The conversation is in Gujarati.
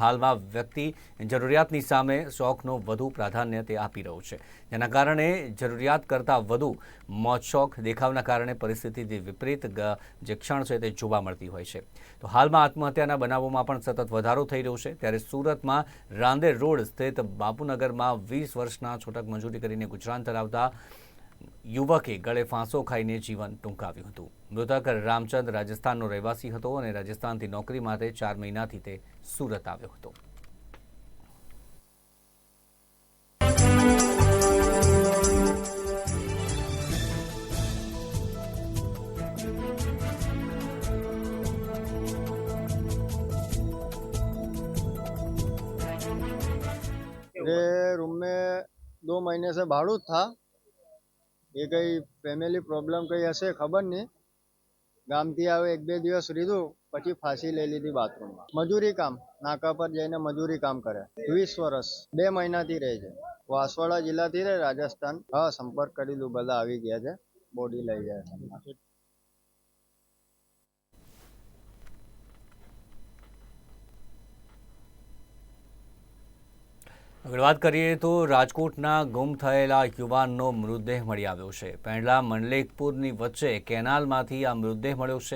હાલમાં વ્યક્તિ જરૂરિયાતની સામે શોખનો વધુ પ્રાધાન્ય તે આપી રહ્યો છે. જેના કારણે જરૂરિયાત કરતાં વધુ મોજ શોખ દેખાવના કારણે પરિસ્થિતિથી વિપરીત જે ક્ષણ છે તે જોવા મળતી હોય છે. તો હાલમાં આત્મહત્યાના બનાવોમાં પણ સતત વધારો થઈ રહ્યો છે. ત્યારે સુરતમાં રાંદેર રોડ સ્થિત બાપુનગરમાં વીસ વર્ષના છોટક મજૂરી કરીને ગુજરાન ધરાવતા યુવકે ગળે ફાંસો ખાઈને જીવન ટૂંકાવ્યું હતું મૃતક રામચંદ રાજસ્થાનનો રહેવાસી હતો અને રાજસ્થાનથી નોકરી માટે ચાર મહિનાથી તે સુરત આવ્યો હતો ये रूम में दो महीने से भाड़ू था એ કઈ ફેમિલી પ્રોબ્લેમ કઈ હશે ખબર નહીં. ગામથી આવે એક બે દિવસ રીધું, પછી ફાંસી લઈ લીધી બાથરૂમમાં. મજૂરી કામ, નાકા પર જઈને મજૂરી કામ કરે. વીસ વર્ષ, બે મહિનાથી રહે છે. વાસવાડા જિલ્લાથી રહે, રાજસ્થાન. હા, સંપર્ક કરી દઉં બધા આવી ગયા છે. બોડી લઈ જાય આગળ વાત કરીએ તો રાજકોટના ગુમ થયેલા યુવાનનો મૃતદેહ મળી આવ્યો છે. પહેલા મંડલેકપુરની વચ્ચે કેનાલમાંથી આ મૃતદેહ મળ્યો છે.